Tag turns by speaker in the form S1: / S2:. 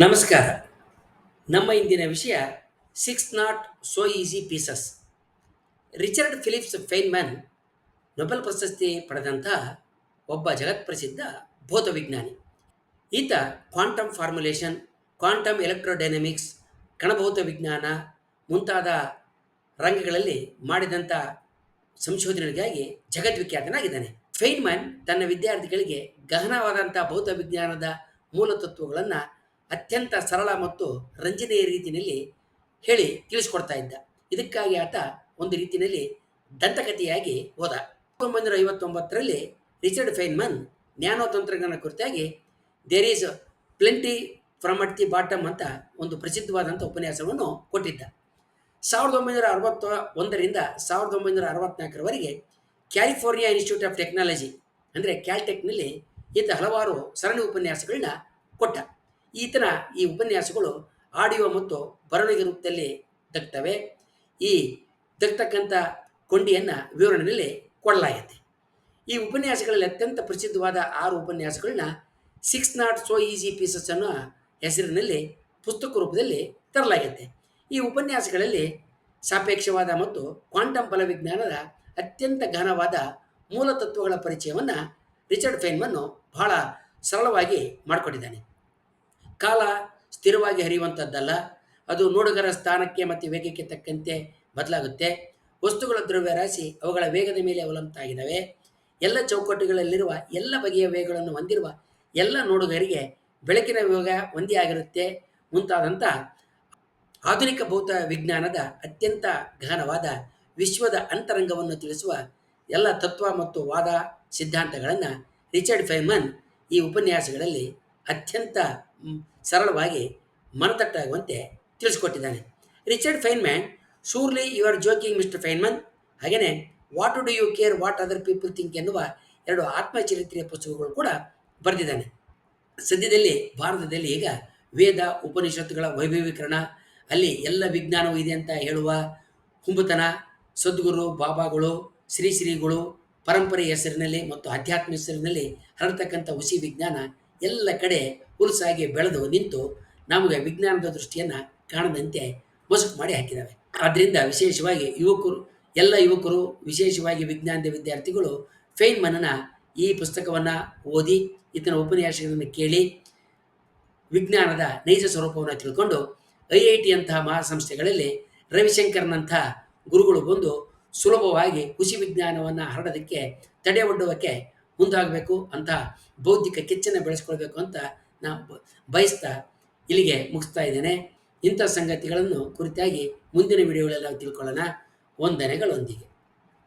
S1: ನಮಸ್ಕಾರ. ನಮ್ಮ ಇಂದಿನ ವಿಷಯ six not so easy pieces Richard Phillips Feynman Nobel ಪ್ರಶಸ್ತಿ ಪಡೆದಂತಹ ಒಬ್ಬ ಜಗತ್ಪ್ರಸಿದ್ಧ ಭೌತವಿಜ್ಞಾನಿ ಈತ ಕ್ವಾಂಟಮ್ ಫಾರ್ಮುಲೇಷನ್, ಕ್ವಾಂಟಮ್ ಎಲೆಕ್ಟ್ರೋಡೈನಮಿಕ್ಸ್, ಕಣಭೌತ ವಿಜ್ಞಾನ ಮುಂತಾದ ರಂಗಗಳಲ್ಲಿ ಮಾಡಿದಂಥ ಸಂಶೋಧನೆಗಳಿಗಾಗಿ ಜಗದ್ವಿಖ್ಯಾತನಾಗಿದ್ದಾನೆ. ಫೈನ್ಮ್ಯಾನ್ ತನ್ನ ವಿದ್ಯಾರ್ಥಿಗಳಿಗೆ ಗಹನವಾದಂಥ ಭೌತ ವಿಜ್ಞಾನದ ಮೂಲ ತತ್ವಗಳನ್ನು ಅತ್ಯಂತ ಸರಳ ಮತ್ತು ರಂಜನೆಯ ರೀತಿಯಲ್ಲಿ ಹೇಳಿ ತಿಳಿಸ್ಕೊಡ್ತಾ ಇದ್ದ. ಇದಕ್ಕಾಗಿ ಆತ ಒಂದು ರೀತಿಯಲ್ಲಿ ದಂತಕಥೆಯಾಗಿ ಹೋದ. ಒಂಬೈನೂರ ಐವತ್ತೊಂಬತ್ತರಲ್ಲಿ ರಿಚರ್ಡ್ ಫೈನ್ಮನ್ ನ್ಯಾನೋ ತಂತ್ರಜ್ಞಾನ ಕುರಿತಾಗಿ there is plenty from at the bottom ಅಂತ ಒಂದು ಪ್ರಸಿದ್ಧವಾದಂಥ ಉಪನ್ಯಾಸವನ್ನು ಕೊಟ್ಟಿದ್ದ. ಸಾವಿರದ ಒಂಬೈನೂರ ಅರವತ್ತ ಒಂದರಿಂದ ಸಾವಿರದ ಒಂಬೈನೂರ ಅರವತ್ನಾಲ್ಕರವರೆಗೆ ಕ್ಯಾಲಿಫೋರ್ನಿಯಾ ಇನ್ಸ್ಟಿಟ್ಯೂಟ್ ಆಫ್ ಟೆಕ್ನಾಲಜಿ, ಅಂದರೆ ಕ್ಯಾಲ್ಟೆಕ್ನಲ್ಲಿ ಈತ ಹಲವಾರು ಸರಣಿ ಉಪನ್ಯಾಸಗಳನ್ನ ಕೊಟ್ಟ. ಈತನ ಈ ಉಪನ್ಯಾಸಗಳು ಆಡಿಯೋ ಮತ್ತು ಬರವಣಿಗೆ ರೂಪದಲ್ಲಿ ದಕ್ತವೆ ಈ ದಕ್ತಕ್ಕಂಥ ಕೊಂಡಿಯನ್ನು ವಿವರಣೆಯಲ್ಲಿ ಕೊಡಲಾಗಿದೆ. ಈ ಉಪನ್ಯಾಸಗಳಲ್ಲಿ ಅತ್ಯಂತ ಪ್ರಸಿದ್ಧವಾದ ಆರು ಉಪನ್ಯಾಸಗಳನ್ನ six not so easy pieces ಅನ್ನೋ ಹೆಸರಿನಲ್ಲಿ ಪುಸ್ತಕ ರೂಪದಲ್ಲಿ ತರಲಾಗಿದೆ. ಈ ಉಪನ್ಯಾಸಗಳಲ್ಲಿ ಸಾಪೇಕ್ಷವಾದ ಮತ್ತು ಕ್ವಾಂಟಮ್ ಬಲವಿಜ್ಞಾನದ ಅತ್ಯಂತ ಘನವಾದ ಮೂಲ ತತ್ವಗಳ ಪರಿಚಯವನ್ನು ರಿಚರ್ಡ್ ಫೈನ್ಮನ್ನು ಬಹಳ ಸರಳವಾಗಿ ಮಾಡಿಕೊಟ್ಟಿದ್ದಾನೆ ಕಾಲ ಸ್ಥಿರವಾಗಿ ಹರಿಯುವಂಥದ್ದಲ್ಲ ಅದು ನೋಡುಗರ ಸ್ಥಾನಕ್ಕೆ ಮತ್ತು ವೇಗಕ್ಕೆ ತಕ್ಕಂತೆ ಬದಲಾಗುತ್ತೆ. ವಸ್ತುಗಳ ದ್ರವ್ಯರಾಶಿ ಅವುಗಳ ವೇಗದ ಮೇಲೆ ಅವಲಂಬಿತಾಗಿದ್ದಾವೆ ಎಲ್ಲ ಚೌಕಟ್ಟುಗಳಲ್ಲಿರುವ ಎಲ್ಲ ಬಗೆಯ ವೇಗಗಳನ್ನು ಹೊಂದಿರುವ ಎಲ್ಲ ನೋಡುಗರಿಗೆ ಬೆಳಕಿನ ವೇಗ ಒಂದೇ ಆಗಿರುತ್ತೆ. ಮುಂತಾದಂಥ ಆಧುನಿಕ ಭೌತ ವಿಜ್ಞಾನದ ಅತ್ಯಂತ ಗಹನವಾದ ವಿಶ್ವದ ಅಂತರಂಗವನ್ನು ತಿಳಿಸುವ ಎಲ್ಲ ತತ್ವ ಮತ್ತು ವಾದ ಸಿದ್ಧಾಂತಗಳನ್ನು ರಿಚರ್ಡ್ ಫೈಮನ್ ಈ ಉಪನ್ಯಾಸಗಳಲ್ಲಿ ಅತ್ಯಂತ ಸರಳವಾಗಿ ಮನತಟ್ಟಾಗುವಂತೆ ತಿಳಿಸಿಕೊಟ್ಟಿದ್ದಾನೆ. Richard Feynman surely you are joking mister Feynman ಹಾಗೆಯೇ what do you care what other people think ಎನ್ನುವ ಎರಡು ಆತ್ಮಚರಿತ್ರೆಯ ಪುಸ್ತಕಗಳು ಕೂಡ ಬರೆದಿದ್ದಾನೆ. ಸದ್ಯದಲ್ಲಿ ಭಾರತದಲ್ಲಿ ಈಗ ವೇದ, ಉಪನಿಷತ್ತುಗಳ ವೈಭವೀಕರಣ, ಅಲ್ಲಿ ಎಲ್ಲ ವಿಜ್ಞಾನವೂ ಇದೆ ಅಂತ ಹೇಳುವ ಕುಂಬತನ ಸದ್ಗುರು, ಬಾಬಾಗಳು, ಶ್ರೀ ಶ್ರೀಗಳು ಪರಂಪರೆ ಹೆಸರಿನಲ್ಲಿ ಮತ್ತು ಅಧ್ಯಾತ್ಮ ಹೆಸರಿನಲ್ಲಿ ಹರಡ್ತಕ್ಕಂಥ ಹುಸಿ ವಿಜ್ಞಾನ ಎಲ್ಲ ಕಡೆ ಹುಲಸಾಗಿ ಬೆಳೆದು ನಿಂತು ನಮಗೆ ವಿಜ್ಞಾನದ ದೃಷ್ಟಿಯನ್ನು ಕಾಣದಂತೆ ಮಸುಕು ಮಾಡಿ ಹಾಕಿದ್ದಾವೆ ಆದ್ದರಿಂದ ವಿಶೇಷವಾಗಿ ಯುವಕರು, ಎಲ್ಲ ಯುವಕರು, ವಿಶೇಷವಾಗಿ ವಿಜ್ಞಾನದ ವಿದ್ಯಾರ್ಥಿಗಳು ಫೇನ್ಮನ್ನ ಈ ಪುಸ್ತಕವನ್ನು ಓದಿ, ಈತನ ಉಪನ್ಯಾಸಗಳನ್ನು ಕೇಳಿ, ವಿಜ್ಞಾನದ ನೈಜ ಸ್ವರೂಪವನ್ನು ತಿಳ್ಕೊಂಡು ಐ ಐ ಟಿ ಅಂತಹ ಮಹಾಸಂಸ್ಥೆಗಳಲ್ಲಿ ರವಿಶಂಕರ್ನಂಥ ಗುರುಗಳು ಬಂದು ಸುಲಭವಾಗಿ ಕೃಷಿ ವಿಜ್ಞಾನವನ್ನು ಹರಡೋದಕ್ಕೆ ತಡೆ ಒಡ್ಡುವಕ್ಕೆ ಮುಂದಾಗಬೇಕು ಅಂತ ಬೌದ್ಧಿಕ ಕೆಚ್ಚನ್ನು ಬೆಳೆಸ್ಕೊಳ್ಬೇಕು ಅಂತ ನಾ ಬಯಸ್ತಾ ಇಲ್ಲಿಗೆ ಮುಗಿಸ್ತಾ ಇದ್ದೇನೆ. ಇಂಥ ಸಂಗತಿಗಳನ್ನು ಕುರಿತಾಗಿ ಮುಂದಿನ ವಿಡಿಯೋಗಳಲ್ಲಿ ನಾವು ತಿಳ್ಕೊಳ್ಳೋಣ. ವಂದನೆಗಳೊಂದಿಗೆ.